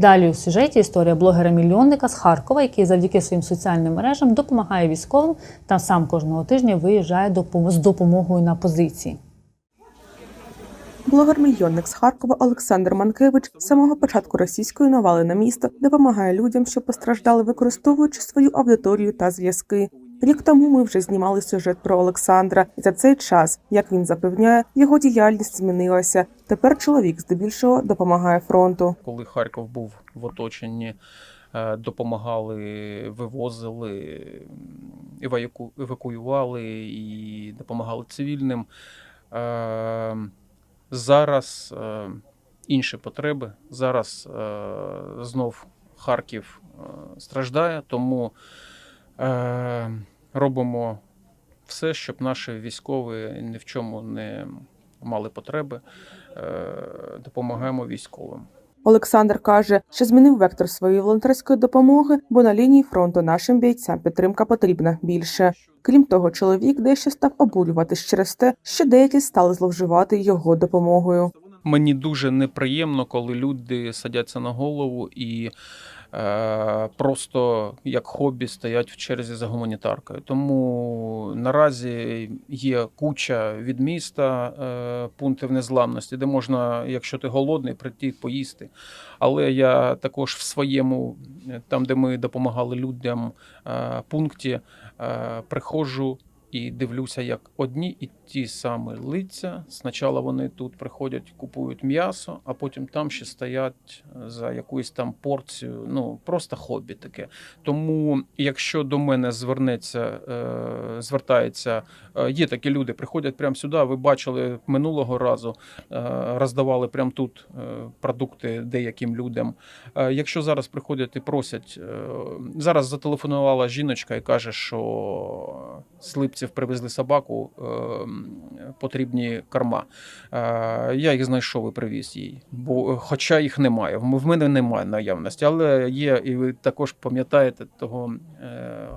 Далі у сюжеті історія блогера-мільйонника з Харкова, який завдяки своїм соціальним мережам допомагає військовим та сам кожного тижня виїжджає з допомогою на позиції. Блогер-мільйонник з Харкова Олександр Манкевич з самого початку російської навали на місто допомагає людям, що постраждали, використовуючи свою аудиторію та зв'язки. Рік тому ми вже знімали сюжет про Олександра, і за цей час, як він запевняє, його діяльність змінилася. Тепер чоловік здебільшого допомагає фронту. коли Харків був в оточенні, е, допомагали, вивозили, евакуювали і допомагали цивільним. Е, Зараз е, інші потреби. Зараз знов Харків страждає, тому робимо все, щоб наші військові ні в чому не мали потреби. Е, Допомагаємо військовим. Олександр каже, що змінив вектор своєї волонтерської допомоги, бо на лінії фронту нашим бійцям підтримка потрібна більше. Крім того, чоловік дещо став обурюватись через те, що деякі стали зловживати його допомогою. Мені дуже неприємно, коли люди садяться на голову і просто як хобі стоять в черзі за гуманітаркою. Тому наразі є куча від міста е, пунктів незламності, де можна, якщо ти голодний, прийти поїсти. Але я також в своєму, е, там де ми допомагали людям е, пункті, е, приходжу і дивлюся, як одні і ті самі лиця. Спочатку вони тут приходять, купують м'ясо, а потім там ще стоять за якусь там порцію. Ну просто хобі таке. Тому, якщо до мене звернеться, е, звертається, е, є такі люди, приходять прямо сюди. Ви бачили минулого разу, е, роздавали прямо тут е, продукти деяким людям. Е, Якщо зараз приходять і просять, е, зараз зателефонувала жіночка і каже, що з Липців привезли собаку, е, потрібні корма. Е, Я їх знайшов і привіз їй, бо е, хоча їх немає. В мене немає наявності, але є, і ви також пам'ятаєте того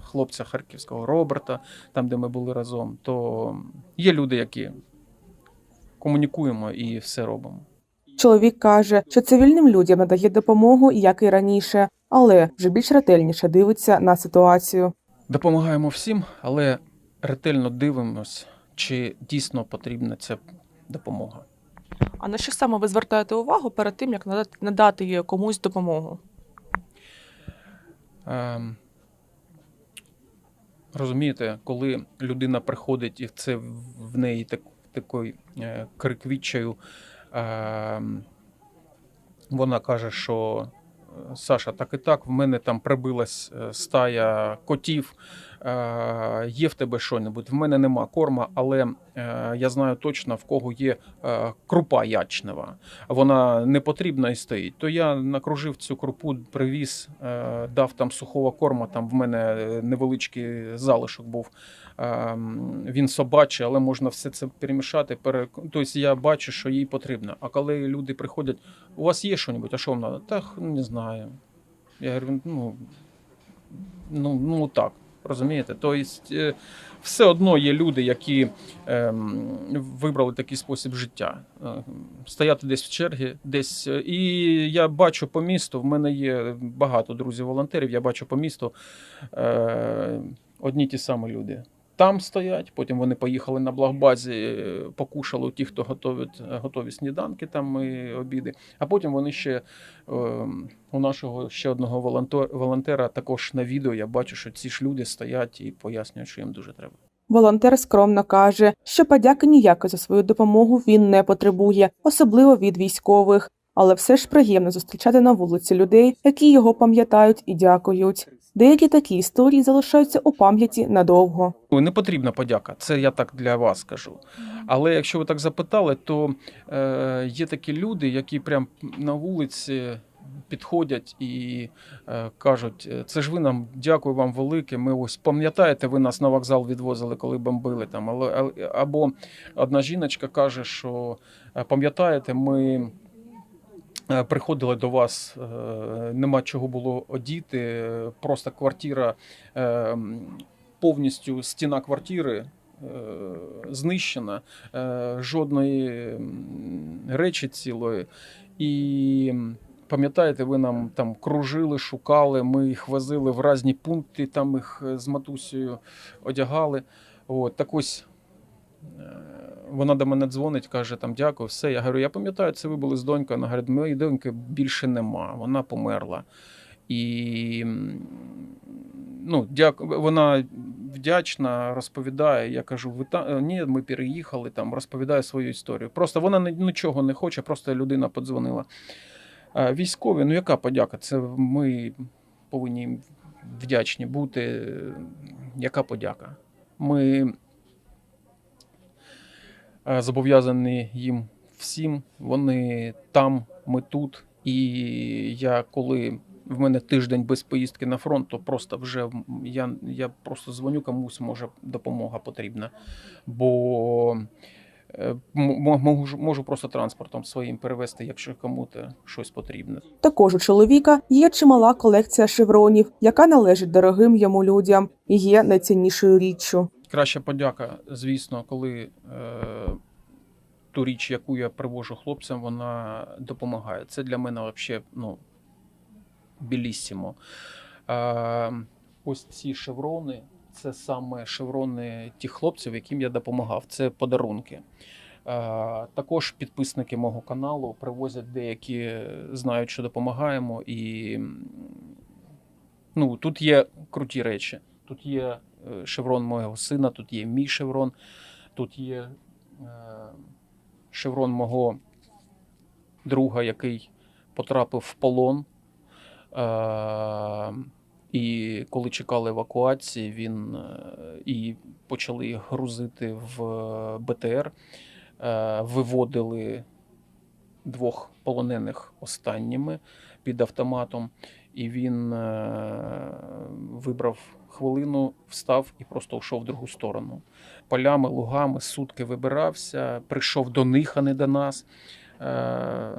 хлопця харківського Роберта, там, де ми були разом, то є люди, які комунікуємо і все робимо. Чоловік каже, що цивільним людям надає допомогу, як і раніше, але вже більш ретельніше дивиться на ситуацію. Допомагаємо всім, але ретельно дивимось, чи дійсно потрібна ця допомога. А на що саме ви звертаєте увагу перед тим, як надати, надати комусь допомогу? Ем, розумієте, коли людина приходить і це в неї так, такий е, крик відчаю, ем, вона каже, що е, Саша, так і так, в мене там прибилась е, стая котів. Е, є в тебе що-небудь? В мене нема корма, але е, я знаю точно в кого є е, крупа ячнева. Вона не потрібна і стоїть. То я накружив цю крупу, привіз, дав там сухого корма. Там в мене невеличкий залишок був. Він собачий, але можна все це перемішати. Пере... Тобто я бачу, що їй потрібно. А коли люди приходять, у вас є що-небудь, а що вам треба? Та не знаю. Я говорю, ну, ну, ну так. Розумієте? Тобто, е, все одно є люди, які ем, вибрали такий спосіб життя. Е, Стояти десь в чергі, десь. е, І я бачу по місту, в мене є багато друзів-волонтерів, я бачу по місту одні ті самі люди. Там стоять, потім вони поїхали на благбазі, е, покушали ті, хто готовить, готові сніданки там і обіди. А потім вони ще е, у нашого ще одного волонтер, волонтера також на відео я бачу, що ці ж люди стоять і пояснюють, що їм дуже треба. Волонтер скромно каже, що подяки ніякої за свою допомогу він не потребує, особливо від військових. Але все ж приємно зустрічати на вулиці людей, які його пам'ятають і дякують. Деякі такі історії залишаються у пам'яті надовго. Не потрібна подяка, це я так для вас скажу. Але якщо ви так запитали, то е, є такі люди, які прям на вулиці підходять і е, кажуть: це ж ви нам дякую вам велике. Ми ось пам'ятаєте, ви нас на вокзал відвозили, коли бомбили там. Але, але- або одна жіночка каже, що «Е, пам'ятаєте, ми. Е, Приходили до вас, е, нема чого було одіти, просто квартира е, повністю стіна квартири знищена, жодної речі цілої. І Пам'ятаєте, ви нам там кружили, шукали, ми їх возили в різні пункти, там їх з матусею одягали. От, так ось вона до мене дзвонить, каже: там дякую, все. Я говорю, я пам'ятаю, це ви були з донькою. Вона говорить, моєї доньки більше нема, вона померла. І ну, дяку, вона вдячна, розповідає. Я кажу, ви та ні, ми переїхали там, розповідає свою історію. Просто вона нічого не хоче, просто людина подзвонила. Військові, ну яка подяка? Це ми повинні вдячні бути. Яка подяка? Ми е, зобов'язані їм всім. Вони там, ми тут. І я коли в мене тиждень без поїздки на фронт, то просто вже я, я просто дзвоню комусь, може допомога потрібна. Бо е, можу, можу просто транспортом своїм перевезти, якщо кому-то щось потрібно. Також у чоловіка є чимала колекція шевронів, яка належить дорогим йому людям і є найціннішою річчю. Краща подяка, звісно, коли е, ту річ, яку я привожу хлопцям, вона допомагає. Це для мене взагалі ну, білісімо. Е, ось ці шеврони це саме шеврони тих хлопців, яким я допомагав. Це подарунки. Е, також підписники мого каналу привозять деякі, знають, що допомагаємо. І ну, тут є круті речі. Тут є шеврон мого сина, тут є мій шеврон, тут є е, шеврон мого друга, який потрапив в полон. Е, і коли чекали евакуації, він е, і почали грузити в БТР, е, виводили двох полонених останніми під автоматом. І він е, вибрав хвилину, встав і просто йшов в другу сторону. Полями, лугами сутки вибирався, прийшов до них, а не до нас. Е,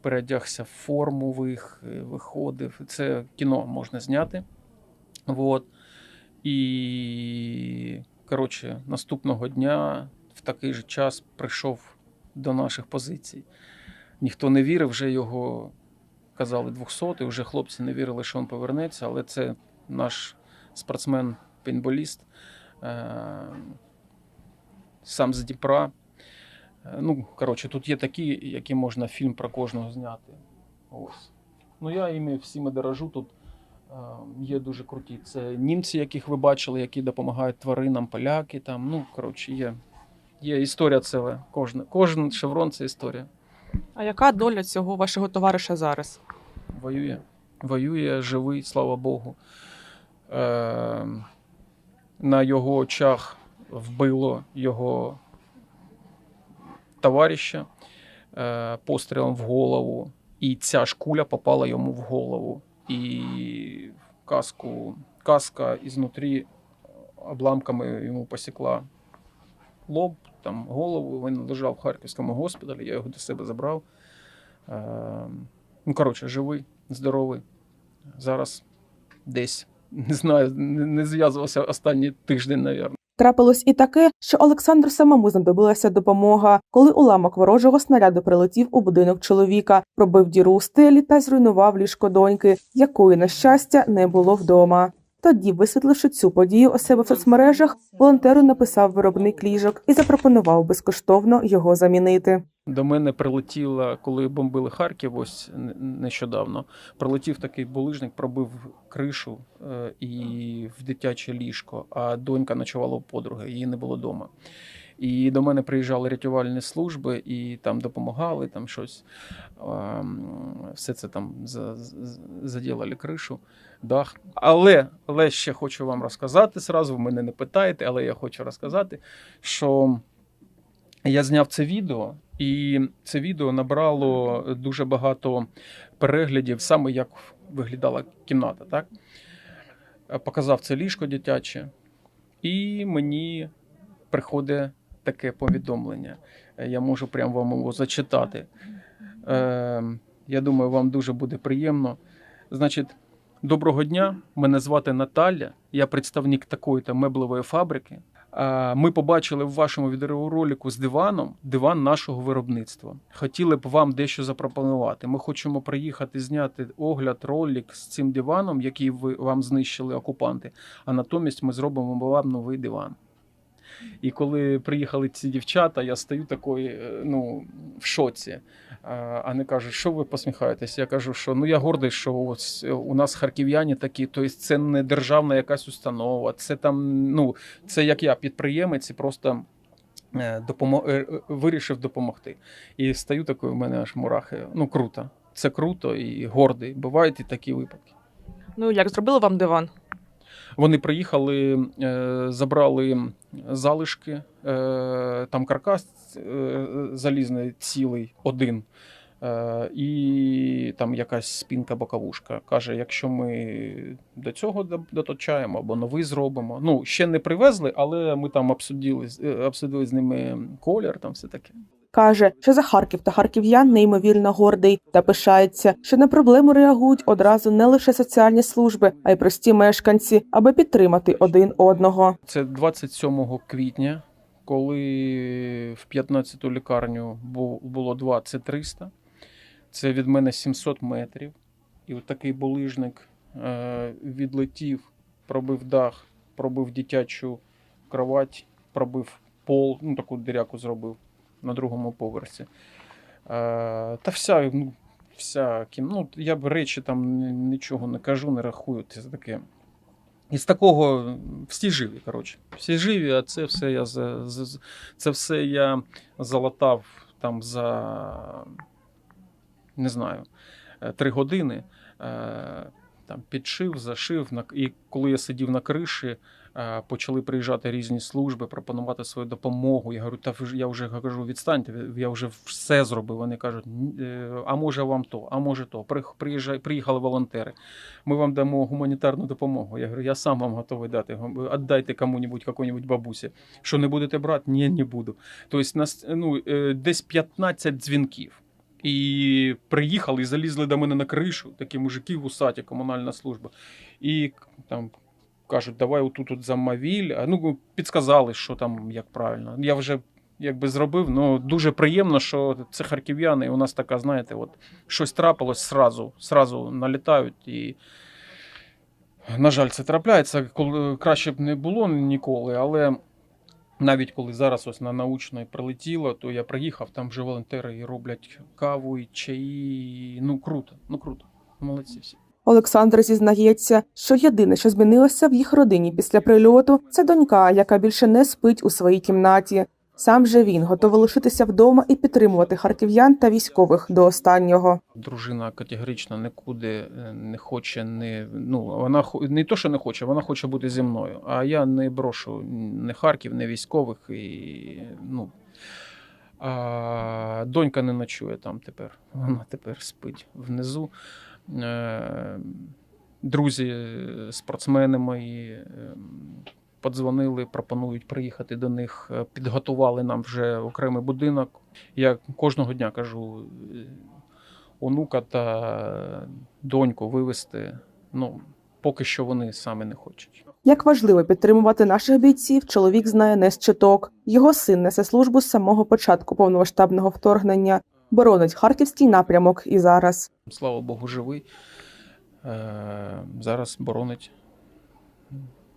переодягся в форму, вих, виходив. Це кіно можна зняти. Вот. І, коротше, наступного дня в такий же час прийшов до наших позицій. Ніхто не вірив, вже його казали 200, і вже хлопці не вірили, що він повернеться, але це наш спортсмен-пейнтболіст, е, сам з Дніпра. Е, Ну, коротше, тут є такі, які можна фільм про кожного зняти. Ось. Ну, я іми всіми дорожу. Тут е, є дуже круті. Це німці, яких ви бачили, які допомагають тваринам, поляки. Там. Ну, коротше, є, є історія ціла. Кожен, кожен шеврон це історія. А яка доля цього вашого товариша зараз? Воює. Воює, живий, слава Богу. Е, на його очах вбило його товариша е, пострілом в голову, і ця ж куля попала йому в голову. І каску, каска ізнутрі обламками йому посікла лоб, там, голову. Він лежав в Харківському госпіталі, я його до себе забрав. Е, Ну, коротше, живий, здоровий. Зараз десь не знаю, не, зв'язувався останній тиждень, мабуть. Трапилось і таке, що Олександру самому знадобилася допомога, коли уламок ворожого снаряду прилетів у будинок чоловіка, пробив діру у стелі та зруйнував ліжко доньки, якої, на щастя, не було вдома. Тоді, висвітливши цю подію у себе в соцмережах, волонтеру написав виробник ліжок і запропонував безкоштовно його замінити. До мене прилетіло, коли бомбили Харків, ось нещодавно. Прилетів такий булижник, пробив кришу е, і в дитяче ліжко, а донька ночувала у подруги, її не було вдома. І до мене приїжджали рятувальні служби і там допомагали, там щось. Все це там за- за- заділали кришу, дах. Але, але ще хочу вам розказати зразу, ви мене не питаєте, але я хочу розказати, що я зняв це відео, і це відео набрало дуже багато переглядів, саме як виглядала кімната. Так? Показав це ліжко дитяче, і мені приходить таке повідомлення. Я можу прямо вам його зачитати. Е, я думаю, вам дуже буде приємно. Значить, доброго дня. Мене звати Наталя. Я представник такої-то меблевої фабрики. Е, Ми побачили в вашому відеоролику з диваном диван нашого виробництва. Хотіли б вам дещо запропонувати. Ми хочемо приїхати зняти огляд, ролик з цим диваном, який ви вам знищили окупанти. А натомість ми зробимо вам новий диван. І коли приїхали ці дівчата, я стою такий, е, ну, в шоці. А вони кажуть, що ви посміхаєтесь? Я кажу, що ну я гордий, що ось у нас харків'яні такі, тобто це не державна якась установа, це там, ну, це як я, підприємець, і просто е, допомо... е, е, вирішив допомогти. І стою такою, в мене аж мурахи. Ну, круто. Це круто і гордий. Бувають і такі випадки. Ну як зробили вам диван? Вони приїхали, е, забрали залишки, е, там каркас е, залізний цілий один. І там якась спінка боковушка. Каже, якщо ми до цього доточаємо або новий зробимо. Ну, ще не привезли, але ми там обсудили, обсудили з ними колір, там все таке. Каже, що за Харків та харків'ян неймовірно гордий та пишається, що на проблему реагують одразу не лише соціальні служби, а й прості мешканці, аби підтримати один одного. Це 27 квітня, коли в 15-ту лікарню бу- було 20 300. Це від мене 700 метрів. І от такий булижник е, відлетів, пробив дах, пробив дитячу кровать, пробив пол, ну таку диряку зробив на другому поверсі. Е, та вся, ну, вся кім... ну, я б речі там нічого не кажу, не рахую. Це таке. І з такого всі живі, коротше. Всі живі, а це все я за, за- це все я залатав там за не знаю, е, три години. Е, Там підшив, зашив. І коли я сидів на криші, почали приїжджати різні служби, пропонувати свою допомогу. Я говорю, та я вже кажу, відстаньте, я вже все зробив. Вони кажуть, е, а може вам то, а може то. При- приїжджай- Приїхали волонтери. Ми вам дамо гуманітарну допомогу. Я говорю, я сам вам готовий дати. Отдайте кому-нибудь, какой-нибудь бабусі. Що не будете брати? Ні, не буду. Тобто нас ну, е, десь 15 дзвінків. І приїхали і залізли до мене на кришу, такі мужики в усаті, комунальна служба. І там кажуть, давай отут от замовіль. Ну, підсказали, що там як правильно. Я вже якби зробив. Ну дуже приємно, що це харків'яни. І у нас така, знаєте, от щось трапилось сразу, сразу налітають і. На жаль, це трапляється, коли краще б не було ніколи, але навіть коли зараз ось на научної прилетіло, то я приїхав, там вже волонтери роблять каву, і чаї. Ну круто, ну круто. Молодці всі. Олександр зізнається, що єдине, що змінилося в їх родині після прильоту, це донька, яка більше не спить у своїй кімнаті. Сам же він готовий лишитися вдома і підтримувати харків'ян та військових до останнього. Дружина категорично нікуди е, не хоче, не ну вона не то, що не хоче, вона хоче бути зі мною. А я не брошу не Харків, не військових і ну. А донька не ночує там тепер. Вона тепер спить внизу. Е, Друзі, спортсмени мої ем, подзвонили, пропонують приїхати до них. Е, Підготували нам вже окремий будинок. Я кожного дня кажу: е, онука та доньку вивезти. Ну, поки що вони самі не хочуть. Як важливо підтримувати наших бійців, чоловік знає не з чуток. Його син несе службу з самого початку повномасштабного вторгнення, боронить харківський напрямок і зараз. Слава Богу, живий. Е, зараз боронить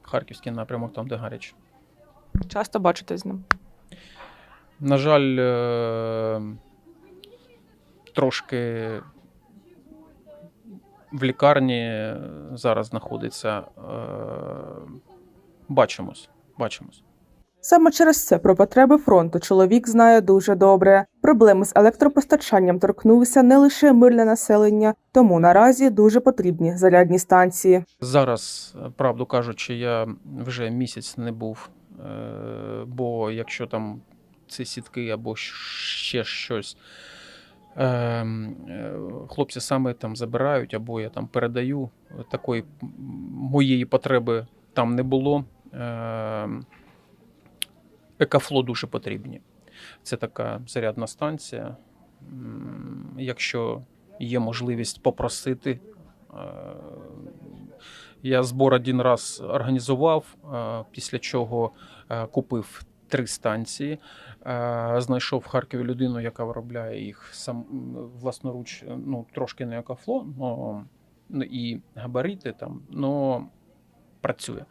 харківський напрямок, там, де гаряче. Часто бачитесь з ним. На жаль, е, трошки в лікарні зараз знаходиться. Е, Бачимось, бачимось. Саме через це про потреби фронту чоловік знає дуже добре. Проблеми з електропостачанням торкнулися не лише мирне населення, тому наразі дуже потрібні зарядні станції. Зараз, правду кажучи, я вже місяць не був, е, бо якщо там ці сітки або ще щось, е, е, хлопці саме там забирають, або я там передаю, такої моєї потреби там не було. Е, Екафло дуже потрібні. Це така зарядна станція. Якщо є можливість попросити, е, Я збор один раз організував, е, після чого е, купив три станції. Знайшов в Харкові людину, яка виробляє їх сам власноруч, ну трошки не екофло, но ну, і габарити там, но працює.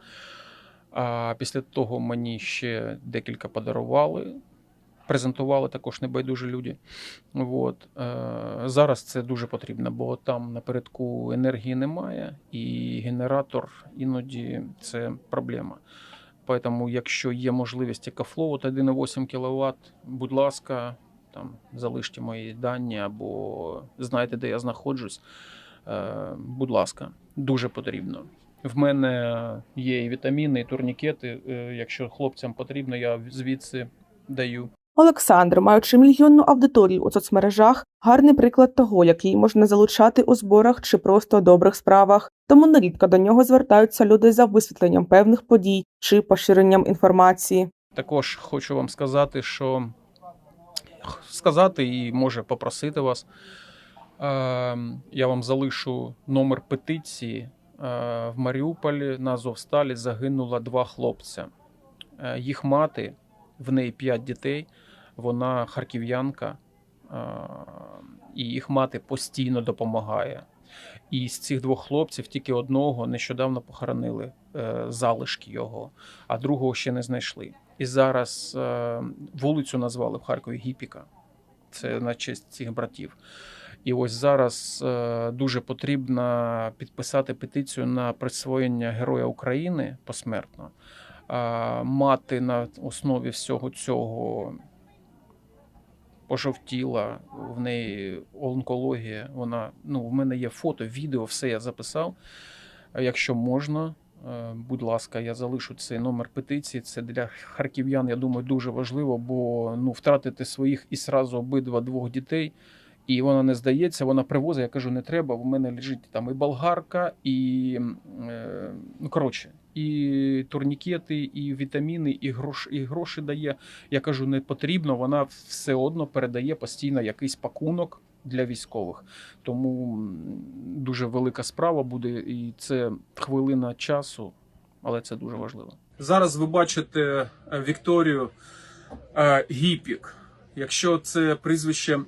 А після того мені ще декілька подарували, презентували також небайдужі люди. От. Е, зараз це дуже потрібно, бо там напередку енергії немає, і генератор іноді це проблема. Тому, якщо є можливість екофлоу 1,8 кВт, будь ласка, там залиште мої дані або знаєте, де я знаходжусь. Е, будь ласка, дуже потрібно. В мене є і вітаміни, і турнікети. Е, Якщо хлопцям потрібно, я звідси даю. Олександр, маючи мільйонну аудиторію у соцмережах, гарний приклад того, як її можна залучати у зборах чи просто добрих справах. Тому нерідко до нього звертаються люди за висвітленням певних подій чи поширенням інформації. Також хочу вам сказати, що сказати і може попросити вас. Е, Я вам залишу номер петиції. Е, В Маріуполі на Азовсталі загинуло два хлопця. Е, Їх мати, в неї п'ять дітей, вона харків'янка, і їх мати постійно допомагає. І з цих двох хлопців тільки одного нещодавно похоронили е, залишки його, а другого ще не знайшли. І зараз е, вулицю назвали в Харкові Гіпіка. Це на честь цих братів. І ось зараз е, дуже потрібно підписати петицію на присвоєння Героя України посмертно. Мати на основі всього цього пожовтіла, в неї онкологія. Вона, ну, в мене є фото, відео, все я записав. Якщо можна, е, будь ласка, я залишу цей номер петиції. Це для харків'ян, я думаю, дуже важливо, бо ну, втратити своїх і сразу обидва двох дітей. І вона не здається, вона привозить. Я кажу, не треба. В мене лежить там і болгарка, і е, ну коротше, і турнікети, і вітаміни, і грош, і гроші дає. Я кажу, не потрібно. Вона все одно передає постійно якийсь пакунок для військових. Тому дуже велика справа буде, і це хвилина часу, але це дуже важливо. Зараз ви бачите е, Вікторію е, Гіпік. Якщо це прізвище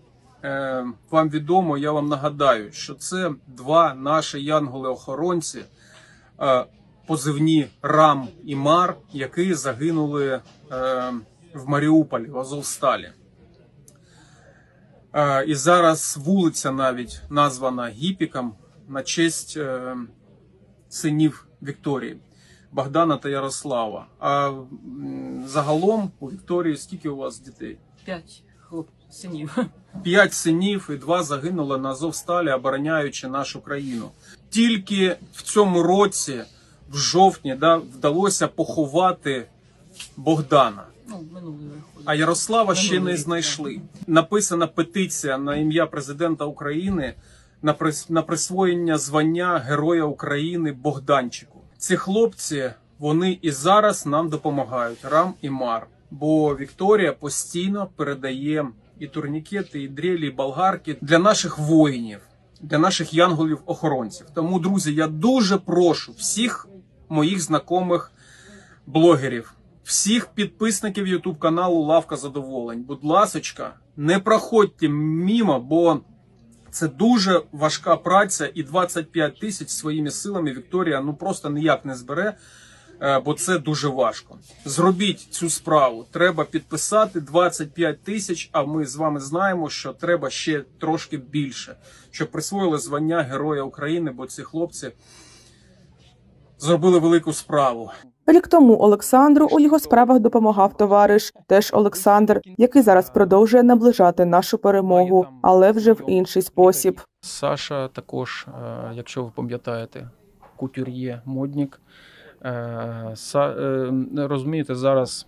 е, вам відомо, я вам нагадаю, що це два наші янголи-охоронці, е, позивні Рам і Мар, які загинули е, в Маріуполі, в Азовсталі. Е, і зараз вулиця навіть названа Гіпіком на честь е, синів Вікторії. Богдана та Ярослава. А загалом у Вікторії скільки у вас дітей? П'ять синів. П'ять синів і два загинули на Азовсталі, обороняючи нашу країну. Тільки в цьому році, в жовтні, да, вдалося поховати Богдана. Ну. А Ярослава ще не знайшли. Написана петиція на ім'я президента України на присвоєння звання Героя України Богданчику. Ці хлопці вони і зараз нам допомагають. Рам і Мар. Бо Вікторія постійно передає і турнікети, і дрелі, і болгарки для наших воїнів, для наших янголів-охоронців. Тому, друзі, я дуже прошу всіх моїх знайомих блогерів, всіх підписників YouTube каналу Лавка Задоволень. Будь ласочка, не проходьте мімо, бо це дуже важка праця, і 25 тисяч своїми силами Вікторія ну просто ніяк не збере. е, Бо це дуже важко. Зробіть цю справу. Треба підписати 25 тисяч. А ми з вами знаємо, що треба ще трошки більше, щоб присвоїли звання Героя України, бо ці хлопці зробили велику справу. Рік тому Олександру у його справах допомагав товариш, теж Олександр, який зараз продовжує наближати нашу перемогу, але вже в інший спосіб. Саша також, е, якщо ви пам'ятаєте, кутюр'є, модник. Е, Са- е, Розумієте, зараз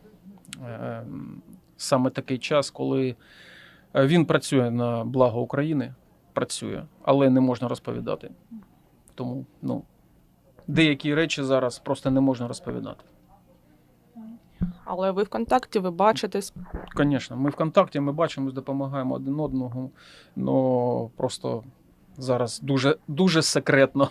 саме такий час, коли він працює на благо України, працює, але не можна розповідати. Тому ну, деякі речі зараз просто не можна розповідати. Але ви в контакті, ви бачитесь. Звісно, ми в контакті, ми бачимо, допомагаємо один одному, але просто зараз дуже, дуже секретно.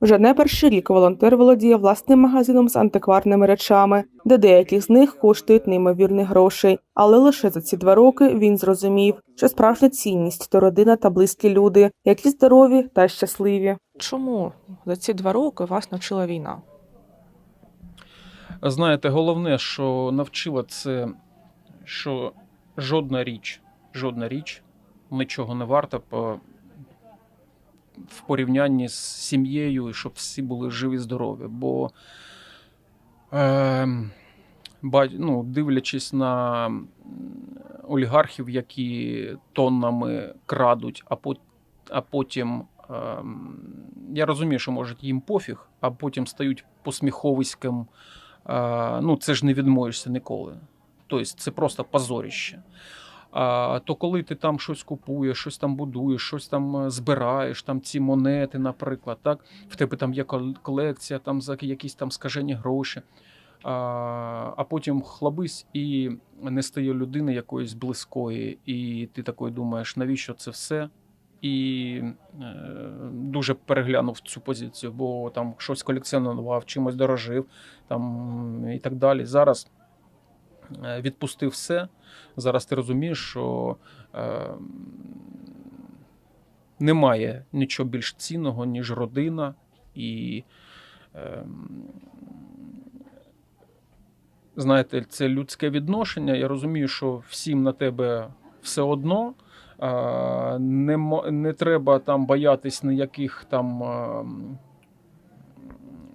Вже не перший рік волонтер володіє власним магазином з антикварними речами, де деякі з них коштують неймовірних грошей. Але лише за ці два роки він зрозумів, що справжня цінність то родина та близькі люди, які здорові та щасливі. Чому за ці два роки вас навчила війна? Знаєте, головне, що навчила це, що жодна річ, жодна річ нічого не варта по, в порівнянні з сім'єю, щоб всі були живі, здорові. Бо е, ну, дивлячись на олігархів, які тоннами крадуть, а, пот, а потім. Ем, Я розумію, що може їм пофіг, а потім стають посміховиськом ну, це ж не відмоєшся ніколи. Тобто це просто позоріще. А, то коли ти там щось купуєш, щось там будуєш, щось там е, збираєш, там ці монети, наприклад, так, в тебе там є колекція, там за якісь там скажені гроші. А, а потім хлабись і не стає людини якоїсь близької, і ти такий думаєш, навіщо це все? І е, дуже переглянув цю позицію, бо там щось колекціонував, чимось дорожив там і так далі. Зараз е, відпустив все. Зараз ти розумієш, що е, немає нічого більш цінного, ніж родина. І е, знаєте, це людське відношення. Я розумію, що всім на тебе все одно. Не, не треба там боятись ніяких там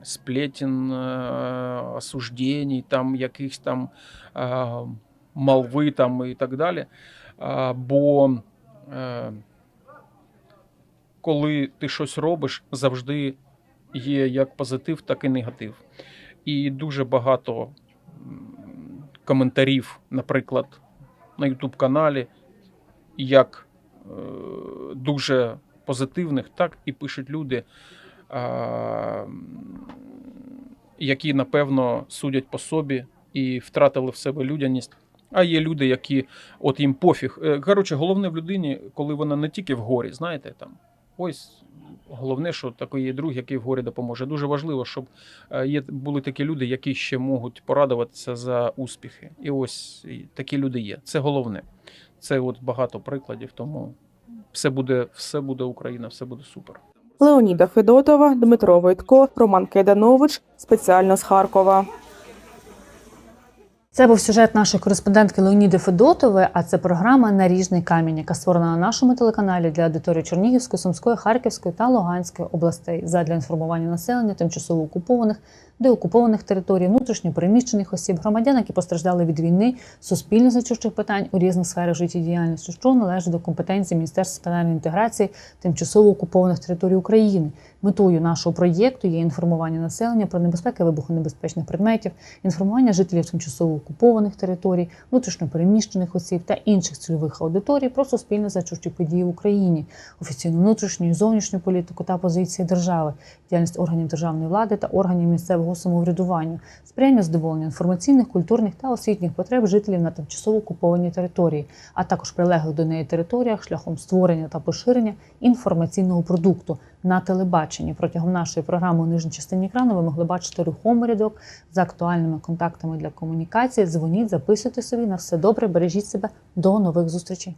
сплетен, осуждень, там якихось там молви там і так далі. Бо е, коли ти щось робиш, завжди є як позитив, так і негатив. І дуже багато коментарів, наприклад, на YouTube каналі, як е, дуже позитивних, так і пишуть люди, які напевно судять по собі і втратили в себе людяність. А є люди, які от їм пофіг. Е, Коротше, головне в людині, коли вона не тільки в горі, знаєте, там ось головне, що такий є друг, який в горі допоможе. Дуже важливо, щоб е, є були такі люди, які ще можуть порадуватися за успіхи. І ось такі люди є. Це головне. Це от багато прикладів, тому все буде, все буде Україна, все буде супер. Леоніда Федотова, Дмитро Войтко, Роман Кеданович спеціально з Харкова. Це був сюжет нашої кореспондентки Леоніди Федотової, а це програма Наріжний камінь, яка створена на нашому телеканалі для аудиторії Чернігівської, Сумської, Харківської та Луганської областей задля інформування населення тимчасово окупованих, деокупованих територій, внутрішньо переміщених осіб, громадян, які постраждали від війни, суспільно значущих питань у різних сферах життєдіяльності, що належить до компетенції Міністерства соціальної інтеграції тимчасово окупованих територій України. Метою нашого проєкту є інформування населення про небезпеки вибухонебезпечних предметів, інформування жителів тимчасово окупованих територій, внутрішньо переміщених осіб та інших цільових аудиторій про суспільно значущі події в Україні, офіційну внутрішню і зовнішню політику та позиції держави, діяльність органів державної влади та органів місцевого самоврядування, сприяння задоволення інформаційних, культурних та освітніх потреб жителів на тимчасово окупованій території, а також прилеглих до неї територіях шляхом створення та поширення інформаційного продукту на телебаченні. Протягом нашої програми у нижній частині екрану ви могли бачити рухомий рядок з актуальними контактами для комунікації. Дзвоніть, записуйте собі на все добре, бережіть себе. До нових зустрічей.